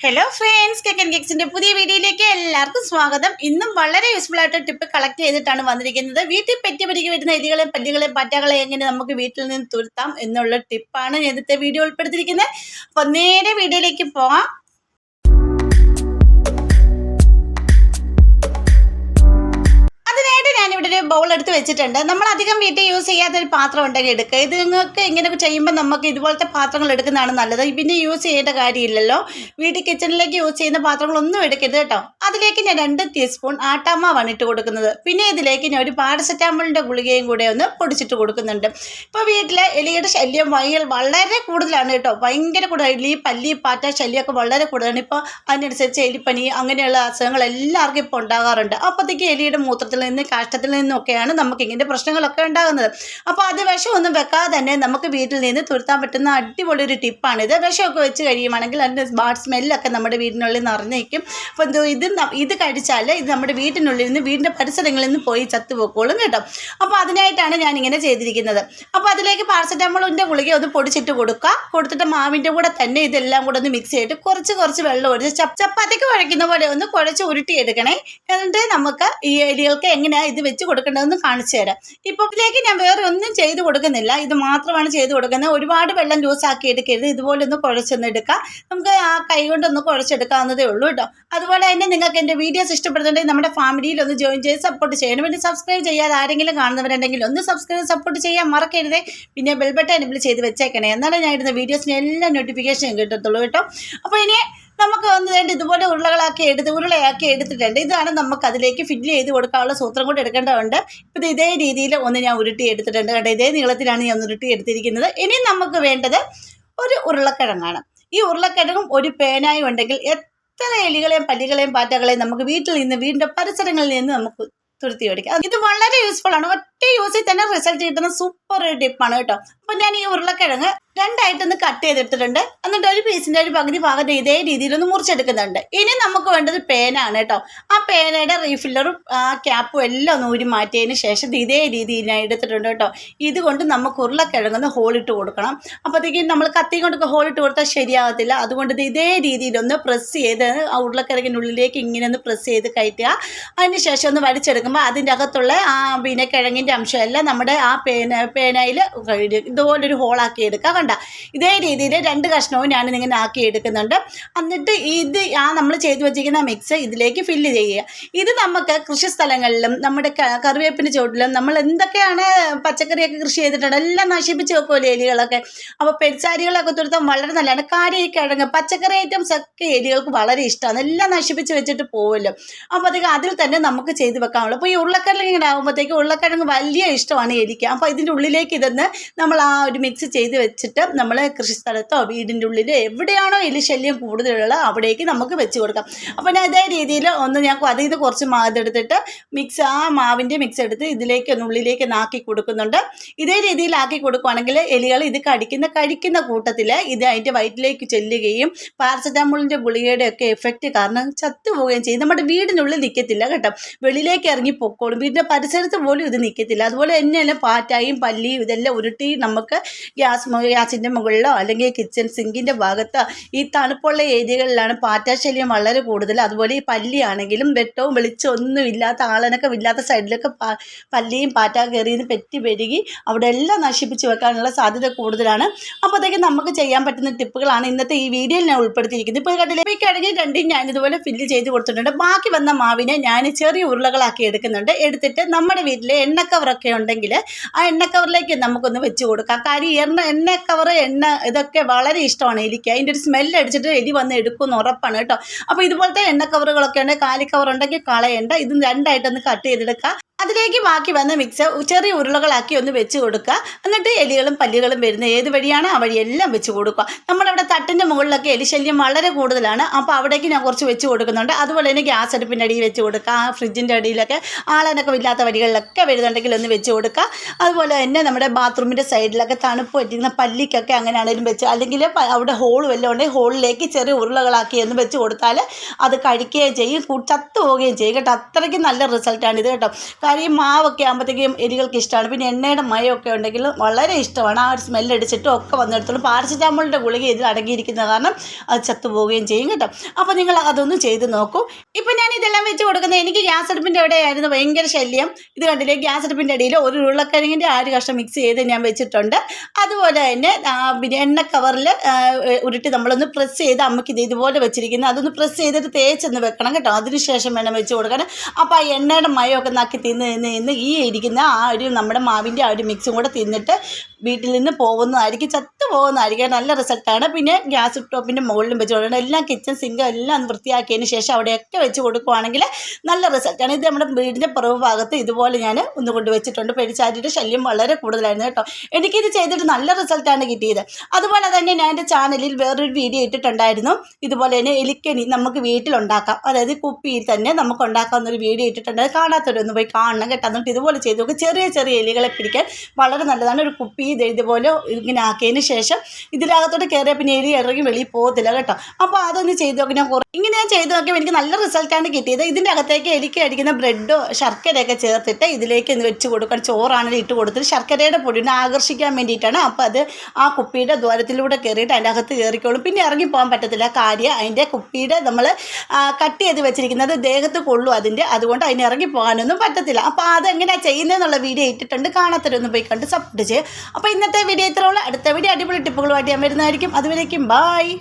Hello friends കെക്കൻ കേക്സിന്റെ പുതിയ വീഡിയോയിലേക്ക് എല്ലാവർക്കും സ്വാഗതം. ഇന്നും വളരെ യൂസ്ഫുൾ ആയിട്ട് ടിപ്പ് കളക്ട് ചെയ്തിട്ടാണ് വന്നിരിക്കുന്നത്. വീട്ടിൽ പറ്റി പിടിക്കി വരുന്ന എലികളെയും പല്ലികളെ പറ്റകളെ എങ്ങനെ നമുക്ക് വീട്ടിൽ നിന്ന് തുരുത്താം എന്നുള്ള ടിപ്പാണ് ഇന്നത്തെ വീഡിയോ ഉൾപ്പെടുത്തിയിരിക്കുന്നത്. അപ്പോൾ നേരെ വീഡിയോയിലേക്ക് പോവാം. ഞാനിവിടെ ഒരു ബൗൾ എടുത്ത് വെച്ചിട്ടുണ്ട്. നമ്മൾ അധികം വീട്ടിൽ യൂസ് ചെയ്യാത്ത ഒരു പാത്രം ഉണ്ടെങ്കിൽ എടുക്കുക ഇത് നിങ്ങൾക്ക് ഇങ്ങനെ ചെയ്യുമ്പോൾ നമുക്ക് ഇതുപോലത്തെ പാത്രങ്ങൾ എടുക്കുന്നതാണ് നല്ലത്. പിന്നെ യൂസ് ചെയ്യേണ്ട കാര്യമില്ലല്ലോ. വീട്ടിൽ കിച്ചണിലേക്ക് യൂസ് ചെയ്യുന്ന പാത്രങ്ങളൊന്നും എടുക്കരുത് കേട്ടോ. അതിലേക്ക് ഞാൻ രണ്ട് ടീസ്പൂൺ ആട്ടാമാവാണ് ഇട്ട് കൊടുക്കുന്നത്. പിന്നെ ഇതിലേക്ക് ഞാൻ ഒരു പാരസെറ്റാമോളിന്റെ ഗുളികയും കൂടെ ഒന്ന് പൊടിച്ചിട്ട് കൊടുക്കുന്നുണ്ട്. ഇപ്പോൾ വീട്ടിലെ എലിയുടെ ശല്യം വൈകൽ വളരെ കൂടുതലാണ് കേട്ടോ. ഭയങ്കര കൂടുതൽ എലി പല്ലി പാറ്റ ശല്യമൊക്കെ വളരെ കൂടുതലാണ്. ഇപ്പോൾ അതിനനുസരിച്ച് എലിപ്പനി അങ്ങനെയുള്ള അസുഖങ്ങൾ എല്ലാവർക്കും ഇപ്പോൾ ഉണ്ടാകാറുണ്ട്. അപ്പോഴത്തേക്ക് എലിയുടെ മൂത്രത്തിൽ നിന്ന് കാഷ്ടത്തിൽ നിന്നൊക്കെയാണ് നമുക്ക് ഇങ്ങനെ പ്രശ്നങ്ങളൊക്കെ ഉണ്ടാകുന്നത്. അപ്പോൾ അത് വിഷമൊന്നും വെക്കാതെ തന്നെ നമുക്ക് വീട്ടിൽ നിന്ന് തുരുത്താൻ പറ്റുന്ന അടിപൊളി ഒരു ടിപ്പാണ് ഇത് വിഷമൊക്കെ വെച്ച് കഴിയുവാണെങ്കിൽ അതിന്റെ ബാഡ് സ്മെല്ലൊക്കെ നമ്മുടെ വീടിനുള്ളിൽ നിറഞ്ഞേക്കും. അപ്പോൾ എന്തോ ഇത് ഇത് കഴിച്ചാൽ ഇത് നമ്മുടെ വീട്ടിനുള്ളിൽ നിന്ന് വീടിന്റെ പരിസരങ്ങളിൽ നിന്ന് പോയി ചത്തുപോക്കോളും കേട്ടോ. അപ്പോൾ അതിനായിട്ടാണ് ഞാൻ ഇങ്ങനെ ചെയ്തിരിക്കുന്നത്. അപ്പോൾ അതിലേക്ക് പാരസെറ്റാമോളിന്റെ ഗുളിക ഒന്ന് പൊടിച്ചിട്ട് കൊടുക്കുക. കൊടുത്തിട്ട് മാവിന്റെ കൂടെ തന്നെ ഇതെല്ലാം കൂടെ ഒന്ന് മിക്സ് ചെയ്തിട്ട് കുറച്ച് കുറച്ച് വെള്ളം ഒഴിച്ച് ചപ്പ് ചപ്പാത്തിക്ക് കുഴയ്ക്കുന്ന പോലെ ഒന്ന് കുഴച്ച് ഉരുട്ടിയെടുക്കണേ. എന്നിട്ട് നമുക്ക് ഈ എലികൾക്ക് എങ്ങനെയാണ് ഇത് വെച്ച് കൊടുക്കേണ്ടതെന്ന് കാണിച്ചു തരാം. ഇപ്പോൾ ഇതിലേക്ക് ഞാൻ വേറെ ഒന്നും ചെയ്ത് കൊടുക്കുന്നില്ല. ഇത് മാത്രമാണ് ചെയ്ത് കൊടുക്കുന്നത്. ഒരുപാട് വെള്ളം ലൂസ് ആക്കി എടുക്കരുത് ഇതുപോലെ ഒന്ന് കുഴച്ചൊന്ന് എടുക്കാം നമുക്ക് ആ കൈ കൊണ്ടൊന്ന് കുഴച്ചെടുക്കാവുന്നതേ ഉള്ളൂ കേട്ടോ. അതുപോലെ തന്നെ നിങ്ങൾക്ക് എന്റെ വീഡിയോസ് ഇഷ്ടപ്പെടുന്നുണ്ടെങ്കിൽ നമ്മുടെ ഫാമിലിയിൽ ഒന്ന് ജോയിൻ ചെയ്ത് സപ്പോർട്ട് ചെയ്യണം. വേണ്ടി സബ്സ്ക്രൈബ് ചെയ്യാതെ ആരെങ്കിലും കാണുന്നവരുണ്ടെങ്കിൽ ഒന്ന് സബ്സ്ക്രൈബ് സപ്പോർട്ട് ചെയ്യാൻ മറക്കരുതേ. പിന്നെ ബെൽ ബട്ടൺ എനബിൾ ചെയ്ത് വെച്ചേക്കണേ. എന്നാലും ഞാൻ ഇടുന്ന വീഡിയോസിന് എല്ലാ നോട്ടിഫിക്കേഷനും കിട്ടത്തുള്ളൂ കേട്ടോ. അപ്പോൾ ഇനി നമുക്ക് വേണ്ടി ഇതുപോലെ ഉരുളകളാക്കി എടുത്ത് ഉരുളയാക്കി എടുത്തിട്ടുണ്ട്. ഇതാണ് നമുക്ക് അതിലേക്ക് ഫില്ല് ചെയ്ത് കൊടുക്കാനുള്ള സൂത്രം കൂടെ എടുക്കേണ്ടതുണ്ട്. ഇപ്പം ഇത് രീതിയിൽ ഒന്ന് ഞാൻ ഉരുട്ടി എടുത്തിട്ടുണ്ട്. കേട്ടോ ഇതേ നീളത്തിലാണ് ഞാൻ ഉരുട്ടി എടുത്തിരിക്കുന്നത്. ഇനി നമുക്ക് വേണ്ടത് ഒരു ഉരുളക്കിഴങ്ങാണ്. ഈ ഉരുളക്കിഴങ്ങും ഒരു പേനായും ഉണ്ടെങ്കിൽ എത്ര എലികളെയും പല്ലികളെയും പാറ്റകളെയും നമുക്ക് വീട്ടിൽ നിന്ന് വീടിന്റെ പരിസരങ്ങളിൽ നിന്ന് നമുക്ക് തുരുത്തി മേടിക്കാം. ഇത് വളരെ യൂസ്ഫുൾ ആണ്. ഒറ്റ യൂസിൽ തന്നെ റിസൾട്ട് കിട്ടുന്ന സൂപ്പർ ടിപ്പാണ് കേട്ടോ. അപ്പം ഞാൻ ഈ ഉരുളക്കിഴങ്ങ് രണ്ടായിട്ടൊന്ന് കട്ട് ചെയ്തിട്ടിട്ടുണ്ട് എന്നിട്ട് ഒരു പീസിന്റെ ഒരു പകുതി ഭാഗത്ത് ഇതേ രീതിയിലൊന്ന് മുറിച്ചെടുക്കുന്നുണ്ട്. ഇനി നമുക്ക് വേണ്ടത് പേനാണ് കേട്ടോ ആ പേനയുടെ റീഫില്ലറും ആ ക്യാപ്പും എല്ലാം ഒന്ന് ഊരി മാറ്റിയതിന് ശേഷം ഇത് രീതിയിൽ ഞാൻ എടുത്തിട്ടുണ്ട് കേട്ടോ ഇതുകൊണ്ട് നമുക്ക് ഉരുളക്കിഴങ്ങൊന്ന് ഹോളിട്ട് കൊടുക്കണം. അപ്പോഴത്തേക്കും നമ്മൾ കത്തി കൊണ്ടൊക്കെ ഹോളിട്ട് കൊടുത്താൽ ശരിയാകത്തില്ല അതുകൊണ്ട് ഇത് ഇതേ രീതിയിലൊന്ന് പ്രസ് ചെയ്ത് ആ ഉരുളക്കിഴങ്ങിന്റെ ഉള്ളിലേക്ക് ഇങ്ങനെ ഒന്ന് പ്രസ് ചെയ്ത് കയറ്റുക. അതിന് ശേഷം ഒന്ന് വടിച്ചെടുക്കുമ്പോൾ അതിന്റെ അകത്തുള്ള ആ പിന്നെ കിഴങ്ങിന്റെ അംശമെല്ലാം നമ്മുടെ ആ പേന പേനയിൽ ഇതുപോലൊരു ഹോളാക്കി എടുക്കുക. കണ്ട? ഇതേ രീതിയിൽ രണ്ട് കഷ്ണവും ഞാൻ ഇങ്ങനെ ആക്കി എടുക്കുന്നുണ്ട്. എന്നിട്ട് ഇത് ആ നമ്മൾ ചെയ്തു വെച്ചിരിക്കുന്ന മിക്സ് ഇതിലേക്ക് ഫില്ല് ചെയ്യുക. ഇത് നമുക്ക് കൃഷി സ്ഥലങ്ങളിലും നമ്മുടെ കറിവേപ്പിന്റെ ചുവട്ടിലും നമ്മൾ എന്തൊക്കെയാണ് പച്ചക്കറിയൊക്കെ കൃഷി ചെയ്തിട്ടുണ്ട് എല്ലാം നശിപ്പിച്ച് വെക്കുമല്ലോ എലികളൊക്കെ? അപ്പോൾ പെരിച്ചാരികളൊക്കെ തുരുത്താൻ വളരെ നല്ലതാണ്. കാര്യം ഈ കിഴങ്ങ് പച്ചക്കറി ഐറ്റംസ് ഒക്കെ എലികൾക്ക് വളരെ ഇഷ്ടമാണ്. എല്ലാം നശിപ്പിച്ച് വെച്ചിട്ട് പോകുമല്ലോ അപ്പോൾ അതൊക്കെ അതിൽ തന്നെ നമുക്ക് ചെയ്ത് വെക്കാനുള്ളൂ. അപ്പോൾ ഈ ഉരുളക്കിഴങ്ങ് ഇങ്ങനെ ആകുമ്പോഴത്തേക്ക് ഉരുളക്കിഴങ്ങ് വലിയ ഇഷ്ടമാണ് എലിക്ക്. അപ്പോൾ ഇതിന്റെ ഉള്ളിലേക്ക് ഇതൊന്ന് നമ്മൾ ആ ഒരു മിക്സ് ചെയ്ത് വെച്ചിട്ട് നമ്മൾ കൃഷിസ്ഥലത്തോ വീടിന്റെ ഉള്ളിൽ എവിടെയാണോ എലി ശല്യം കൂടുതലുള്ള അവിടേക്ക് നമുക്ക് വെച്ച് കൊടുക്കാം. അപ്പോൾ ഞാൻ ഇതേ രീതിയിൽ ഒന്ന് ഞാൻ അതിൽ നിന്ന് കുറച്ച് മാവ് എടുത്തിട്ട് മിക്സ് ആ മാവിന്റെ മിക്സ് എടുത്ത് ഇതിലേക്ക് ഒന്ന് ഉള്ളിലേക്ക് നാക്കി കൊടുക്കുന്നുണ്ട്. ഇതേ രീതിയിൽ ആക്കി കൊടുക്കുകയാണെങ്കിൽ എലികൾ ഇത് കടിക്കുന്ന കഴിക്കുന്ന കൂട്ടത്തിൽ ഇത് അതിന്റെ വയറ്റിലേക്ക് ചെല്ലുകയും പാരസെറ്റാമോളിന്റെ ഗുളികയുടെ ഒക്കെ എഫക്റ്റ് കാരണം ചത്തുപോവുകയും ചെയ്യും. നമ്മുടെ വീടിനുള്ളിൽ നിൽക്കത്തില്ല കേട്ടോ. വെളിയിലേക്ക് ഇറങ്ങി പൊക്കോളും. വീടിന്റെ പരിസരത്ത് പോലും ഇത് നിൽക്കത്തില്ല അതുപോലെ തന്നെയല്ല പാറ്റായും പല്ലിയും ഇതെല്ലാം ഉരുട്ടി നമുക്ക് ഗ്യാസ് ഗ്യാസിന്റെ മുകളിലോ അല്ലെങ്കിൽ കിച്ചൺ സിങ്കിന്റെ ഭാഗത്തോ ഈ തണുപ്പുള്ള ഏരിയകളിലാണ് പാറ്റാശല്യം വളരെ കൂടുതൽ. അതുപോലെ ഈ പല്ലിയാണെങ്കിലും വെട്ടവും വെളിച്ചവും ഒന്നും ഇല്ലാത്ത ആളനൊക്കെ ഇല്ലാത്ത സൈഡിലൊക്കെ പല്ലിയും പാറ്റ കയറിയെന്ന് പെറ്റി പെരുകി അവിടെ എല്ലാം നശിപ്പിച്ച് വെക്കാനുള്ള സാധ്യത കൂടുതലാണ്. അപ്പോഴത്തേക്കും നമുക്ക് ചെയ്യാൻ പറ്റുന്ന ടിപ്പുകളാണ് ഇന്നത്തെ ഈ വീഡിയോയിൽ ഞാൻ ഉൾപ്പെടുത്തിയിരിക്കുന്നത്. ഇപ്പോൾ കണ്ടില്ല? ഈ കിഴങ്ങി രണ്ടും ഞാൻ ഇതുപോലെ ഫില്ല് ചെയ്ത് കൊടുത്തിട്ടുണ്ട്. ബാക്കി വന്ന മാവിനെ ഞാൻ ചെറിയ ഉരുളകളാക്കി എടുക്കുന്നുണ്ട്. എടുത്തിട്ട് നമ്മുടെ വീട്ടിൽ എണ്ണക്കവറൊക്കെ ഉണ്ടെങ്കിൽ ആ എണ്ണക്കവറിലേക്ക് നമുക്കൊന്ന് വെച്ച് കൊടുക്കാം. കാര്യം എണ്ണ എണ്ണ എണ്ണക്കവർ എണ്ണ ഇതൊക്കെ വളരെ ഇഷ്ടമാണ് എലിക്ക്. അതിന്റെ ഒരു സ്മെല്ല് അടിച്ചിട്ട് എലി വന്ന് എടുക്കുമെന്ന് ഉറപ്പാണ് കേട്ടോ. അപ്പോൾ ഇതുപോലത്തെ എണ്ണ കവറുകളൊക്കെ ഉണ്ട് കവർ ഉണ്ടെങ്കിൽ കളയണ്ട. ഇത് രണ്ടായിട്ടൊന്ന് കട്ട് ചെയ്തെടുക്കുക അതിലേക്ക് ബാക്കി വന്ന മിക്സർ ചെറിയ ഉരുളകളാക്കി ഒന്ന് വെച്ച് കൊടുക്കുക. എന്നിട്ട് എലികളും പല്ലികളും വരുന്ന ഏത് വഴിയാണോ ആ വഴിയെല്ലാം വെച്ച് കൊടുക്കുക. നമ്മുടെ തട്ടിന്റെ മുകളിലൊക്കെ എലിശല്യം വളരെ കൂടുതലാണ്. അപ്പോൾ അവിടേക്ക് ഞാൻ കുറച്ച് വെച്ച് കൊടുക്കുന്നുണ്ട്. അതുപോലെ തന്നെ ഗ്യാസ് അടുപ്പിന്റെ അടിയിൽ വെച്ച് കൊടുക്കുക. ആ ഫ്രിഡ്ജിന്റെ അടിയിലൊക്കെ ആളാനൊക്കെ ഇല്ലാത്ത വഴികളിലൊക്കെ വരുന്നുണ്ടെങ്കിൽ ഒന്ന് വെച്ച് കൊടുക്കുക. അതുപോലെ തന്നെ നമ്മുടെ ബാത്റൂമിന്റെ സൈഡിലൊക്കെ തണുപ്പ് പറ്റുന്ന പല്ലിക്കൊക്കെ അങ്ങനെയാണെങ്കിലും വെച്ച് അല്ലെങ്കിൽ അവിടെ ഹോൾ വല്ലതും ഉണ്ടെങ്കിൽ ഹോളിലേക്ക് ചെറിയ ഉരുളകളാക്കി ഒന്ന് വെച്ച് കൊടുത്താൽ അത് കഴിക്കുകയും ചെയ്യും. ചത്തു പോവുകയും ചെയ്യും. കേട്ടോ? അത്രയ്ക്ക് നല്ല റിസൾട്ടാണ് ഇത് കേട്ടോ. കാര്യം മാവൊക്കെ ആകുമ്പോഴത്തേക്കും എലികൾക്ക് ഇഷ്ടമാണ് പിന്നെ എണ്ണയുടെ മയമൊക്കെ ഉണ്ടെങ്കിൽ വളരെ ഇഷ്ടമാണ്. ആ ഒരു സ്മെല്ല് അടിച്ചിട്ടും ഒക്കെ വന്നെടുത്തോളും പാരസെറ്റാമോളിന്റെ ഗുളിക ഇതിൽ അടങ്ങിയിരിക്കുന്ന കാരണം അത് ചത്തുപോവുകയും ചെയ്യും കേട്ടോ. അപ്പോൾ നിങ്ങൾ അതൊന്ന് ചെയ്ത് നോക്കൂ. ഇപ്പം ഞാൻ ഇതെല്ലാം വെച്ച് കൊടുക്കുന്നത് എനിക്ക് ഗ്യാസ് അടുപ്പിന്റെ അവിടെ ആയിരുന്നു ഭയങ്കര ശല്യം. ഇത് കണ്ടില്ലേ? ഗ്യാസ് അടുപ്പിന്റെ അടിയിൽ ഒരു ഉരുളക്കിഴങ്ങിന്റെ ആര് കഷ്ണം മിക്സ് ചെയ്ത് ഞാൻ വെച്ചിട്ടുണ്ട്. അതുപോലെ തന്നെ പിന്നെ എണ്ണ കവറിൽ ഉരുട്ടി നമ്മളൊന്ന് പ്രസ് ചെയ്ത് അമ്മയ്ക്ക് ഇത് ഇതുപോലെ വെച്ചിരിക്കുന്നത് അതൊന്ന് പ്രസ് ചെയ്തിട്ട് തേച്ചൊന്ന് വെക്കണം കേട്ടോ. അതിനുശേഷം വേണം വെച്ച് കൊടുക്കണം അപ്പോൾ ആ എണ്ണയുടെ മയമൊക്കെ നാക്കി തിന്ന് തിന്ന് ഈ ഇരിക്കുന്ന ആ ഒരു നമ്മുടെ മാവിന്റെ ആ ഒരു മിക്സും കൂടെ തിന്നിട്ട് വീട്ടിൽ നിന്ന് പോകുന്നതായിരിക്കും പോകുന്നതായിരിക്കും. നല്ല റിസൾട്ടാണ്. പിന്നെ ഗ്യാസ് ടോപ്പിന്റെ മുകളിലും വെച്ച് കൊടുക്കണം. എല്ലാം കിച്ചൺ സിങ്കും എല്ലാം വൃത്തിയാക്കിയതിന് ശേഷം അവിടെയൊക്കെ വെച്ച് കൊടുക്കുവാണെങ്കിൽ നല്ല റിസൾട്ടാണ്. ഇത് നമ്മുടെ വീടിന്റെ പുറവ് ഭാഗത്ത് ഇതുപോലെ ഞാൻ ഒന്ന് കൊണ്ട് വെച്ചിട്ടുണ്ട് പെരിച്ചാരിയുടെ ശല്യം വളരെ കൂടുതലായിരുന്നു കേട്ടോ. എനിക്കിത് ചെയ്തിട്ട് നല്ല റിസൾട്ടാണ് കിട്ടിയത്. അതുപോലെ തന്നെ ഞാൻ എന്റെ ചാനലിൽ വേറൊരു വീഡിയോ ഇട്ടിട്ടുണ്ടായിരുന്നു. ഇതുപോലെ തന്നെ എലിക്കണി നമുക്ക് വീട്ടിലുണ്ടാക്കാം. അതായത് കുപ്പിയിൽ തന്നെ നമുക്ക് ഉണ്ടാക്കാവുന്ന ഒരു വീഡിയോ ഇട്ടിട്ടുണ്ട്. അത് കാണാത്തവരൊന്ന് പോയി കാണണം കേട്ടോ. എന്നിട്ട് ഇതുപോലെ ചെയ്ത് നോക്കുക ചെറിയ ചെറിയ എലികളെ പിടിക്കാൻ വളരെ നല്ലതാണ്. ഒരു കുപ്പി ഇത് ഇതുപോലെ ഇങ്ങനെ ആക്കിയതിന് ശേഷം ഇതിനകത്തോട്ട് കയറിയ പിന്നെ എലി ഇറങ്ങി വെളിയിൽ പോകത്തില്ല കേട്ടോ. അപ്പോൾ അതൊന്ന് ചെയ്ത് നോക്കി. ഞാൻ കുറേ ഇങ്ങനെ ഞാൻ ചെയ്ത് നോക്കിയപ്പോൾ എനിക്ക് നല്ല റിസൾട്ടാണ് കിട്ടിയത്. ഇതിന്റെ അകത്തേക്ക് എലിക്ക് അടിക്കുന്ന ബ്രെഡോ ശർക്കരയൊക്കെ ചേർത്തിട്ട് ഇതിലേക്ക് ഒന്ന് വെച്ച് കൊടുക്കാൻ ചോറാണെങ്കിലും ഇട്ട് കൊടുത്തിട്ട് ശർക്കരയുടെ പൊടിനെ ആകർഷിക്കാൻ വേണ്ടിയിട്ടാണ് അപ്പോൾ അത് ആ കുപ്പിയുടെ ദ്വാരത്തിലൂടെ കയറിയിട്ട് അതിന്റെ അകത്ത് കയറിക്കോളും പിന്നെ ഇറങ്ങി പോകാൻ പറ്റത്തില്ല. കാര്യം അതിന്റെ കുപ്പിയുടെ നമ്മൾ കട്ട് ചെയ്ത് വെച്ചിരിക്കുന്നത് ദേഹത്ത് കൊള്ളു അതിന്റെ അതുകൊണ്ട് അതിന് ഇറങ്ങി പോകാനൊന്നും പറ്റത്തില്ല. അപ്പോൾ അതെങ്ങനെയാണ് ചെയ്യുന്നതെന്നുള്ള വീഡിയോ ഇട്ടിട്ടുണ്ട്. കാണാത്തരൊന്നും പോയി കണ്ട് സപ്പോർട്ട് ചെയ്യുക അപ്പോൾ ഇന്നത്തെ വീഡിയോ ഇത്രയുള്ള അടുത്ത വീഡിയോ ടിപ്പുകളുമായിട്ട് ഞാൻ വരുന്നതായിരിക്കും. അതുവരേക്കും ബായ്